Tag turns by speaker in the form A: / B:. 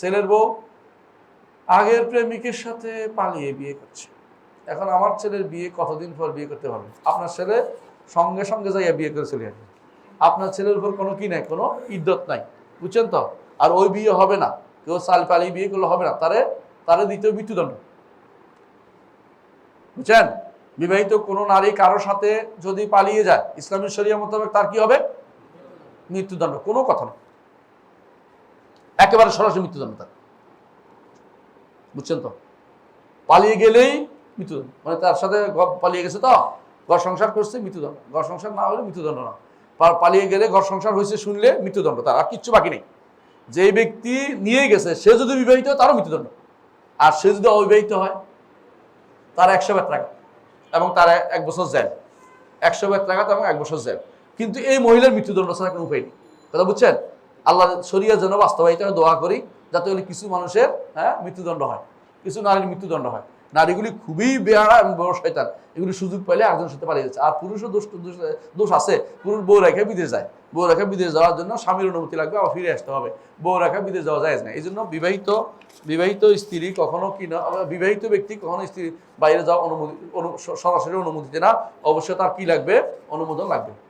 A: ছেলের বউ আগের প্রেমিকের সাথে পালিয়ে বিয়ে করছে। এখন আমার ছেলের বিয়ে কতদিন পর বিয়ে করতে পারবে আপনার ছেলে সঙ্গে সঙ্গে যাইয়া বিয়ে করে চলে আসবে। আপনার ছেলের উপর কোনো কি নাই, কোনো ইদ্যত নাই, বুঝছেন তো? আর ওই বিয়ে হবে না। কেউ সাল পালিয়ে বিয়ে করলে হবে না। তারে তারে দ্বিতীয় মৃত্যুদণ্ড। বুঝছেন? বিবাহিত কোনো নারী কারোর সাথে যদি পালিয়ে যায় ইসলামের শরিয়া মোতাবেক তার কি হবে? মৃত্যুদণ্ড। কোনো কথা নেই। একেবারে সরাসরি মৃত্যুদণ্ড তার। বুঝছেন তো? পালিয়ে গেলেই মৃত্যুদণ্ড। মানে তার সাথে পালিয়ে গেছে তো? ঘর সংসার করছে, মৃত্যুদণ্ড। ঘর সংসার না হলে মৃত্যুদণ্ড না। পালিয়ে গেলে ঘর সংসার হয়েছে শুনলে মৃত্যুদণ্ড তার, আর কিচ্ছু বাকি নেই। যে ব্যক্তি নিয়ে গেছে, সে যদি বিবাহিত হয় তারও মৃত্যুদণ্ড। আর সে যদি অবিবাহিত হয়, তার একশো বার টাকা এবং তার এক বছর জেল। একশো বার টাকা এবং এক বছর জেল। কিন্তু এই মহিলার মৃত্যুদণ্ড ছাড়া কোনো উপায় নেই। কথা বুঝছেন? আল্লাহ শরিয়ার জন্য বাস্তবায়িত দোয়া করি, যাতে করে কিছু মানুষের হ্যাঁ মৃত্যুদণ্ড হয়। কিছু নারীর মৃত্যুদণ্ড হয়। নারীগুলি খুবই বেহারা এবং বড় শয়তান। এগুলি সুযোগ পাইলে একজন সাথে পালিয়ে যাচ্ছে। আর পুরুষও দোষ দোষ আছে। পুরুষ বউ রেখে বিদেশ যায়। বউ রেখে বিদেশ যাওয়ার জন্য স্বামীর অনুমতি লাগবে, আবার ফিরে আসতে হবে। বউ রেখে বিদেশ যাওয়া যায় না। এই জন্য বিবাহিত বিবাহিত স্ত্রী কখনো কি না বিবাহিত ব্যক্তি কখনো স্ত্রী বাইরে যাওয়া অনুমতি, অনু- সরাসরি অনুমতি না। অবশ্যই তার কি লাগবে? অনুমোদন লাগবে।